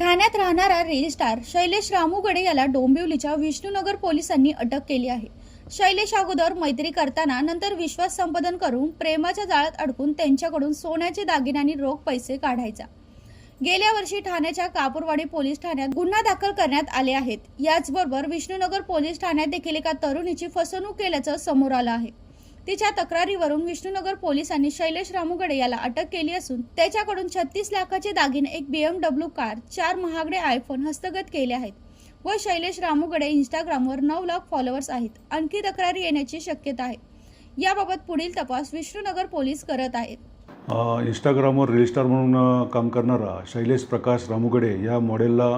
ठाण्यात राहणारा rail star Shailesh रामूगडे याला डोंबिवलीच्या विष्णूनगर पोलिसांनी अटक केली आहे. शैलेश अगोदर मैत्री करताना नंतर विश्वास संपादन करून प्रेमाच्या जाळ्यात अडकून त्यांच्याकडून सोन्याचे दागिने आणि रोख पैसे काढायचा. गेल्या वर्षी ठाण्याच्या कापूरवाडी पोलीस ठाण्यात गुन्हा दाखल करण्यात आले आहेत. याचबरोबर विष्णूनगर पोलीस ठाण्यात देखील एका तरुणीची फसवणूक केल्याचं समोर आलं आहे. तिच्या तक्रारीवरून विष्णुनगर पोलिसांनी शैलेश रामुगडे याला अटक केली असून त्याच्याकडून छत्तीस लाखाचे दागिने एक बीएमडब्ल्यू कार चार महागडे आयफोन हस्तगत केले आहेत व शैलेश रामुगडे इंस्टाग्रामवर नऊ लाख फॉलोअर्स आहेत. आणखी तक्रारी येण्याची शक्यता आहे. याबाबत पुढील तपास विष्णुनगर पोलीस करत आहेत. इंस्टाग्रामवर रजिस्टार म्हणून काम करणारा शैलेश प्रकाश रामुगडे या मॉडेलला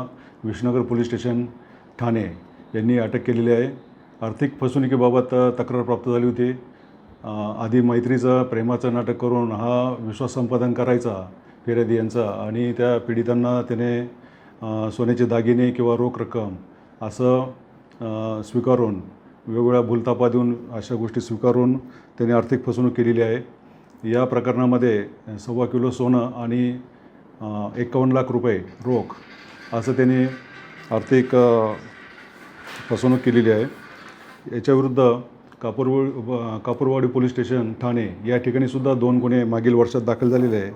विष्णुनगर पोलीस स्टेशन ठाणे यांनी अटक केलेली आहे. आर्थिक फसवणुकीबाबत तक्रार प्राप्त झाली होती. आधी मैत्रीचं प्रेमाचं नाटक करून हा विश्वास संपादन करायचा फिर्यादी यांचा. आणि त्या पीडितांना त्याने सोन्याचे दागिने किंवा रोख रक्कम असं स्वीकारून वेगवेगळ्या भूलतापा देऊन अशा गोष्टी स्वीकारून त्याने आर्थिक फसवणूक केलेली आहे. या प्रकरणामध्ये सव्वा किलो सोनं आणि एकावन्न लाख रुपये रोख असं त्यांनी आर्थिक फसवणूक केलेली आहे. याच्याविरुद्ध कापूरवाडी कापूरवाडी पोलीस स्टेशन ठाणे या ठिकाणीसुद्धा दोन गुन्हे मागील वर्षात दाखल झालेले आहे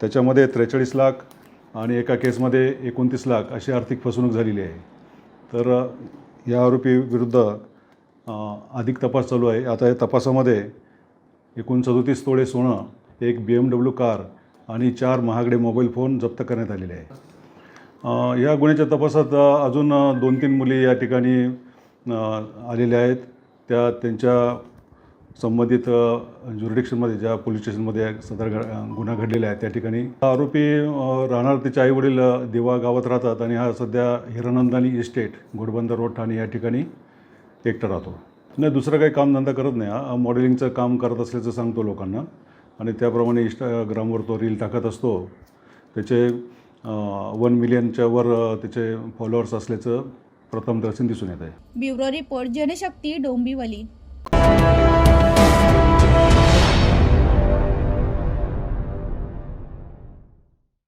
त्याच्यामध्ये त्रेचाळीस लाख आणि एका केसमध्ये एकोणतीस लाख अशी आर्थिक फसवणूक झालेली आहे. तर या आरोपी विरुद्ध अधिक तपास चालू आहे. आता या तपासामध्ये एकूण सदोतीस तोळे सोनं एक बी एम डब्ल्यू कार आणि चार महागडे मोबाईल फोन जप्त करण्यात आलेले आहे या गुन्ह्याच्या तपासात अजून दोन तीन मुली या ठिकाणी आलेल्या आहेत. त्या त्यांच्या संबंधित ज्युरिडिक्शनमध्ये ज्या पोलीस स्टेशनमध्ये सदर घ गुन्हा घडलेला आहे त्या ठिकाणी आरोपी राहणार त्याचे आईवडील अ, देवा गावात राहतात आणि हा सध्या हिरानंदानी इस्टेट घोडबंदर रोड ठाणे या ठिकाणी एकटा राहतो. नाही दुसरं काही कामधंदा करत नाही. हा मॉडेलिंगचं काम करत असल्याचं सांगतो लोकांना. आणि त्याप्रमाणे इंस्टाग्रामवर तो रील टाकत असतो. त्याचे वन मिलियनच्या वर त्याचे फॉलोअर्स असल्याचं प्रथम दर्शन दिसून येत आहे. Bureau report Janshakti Dombivli.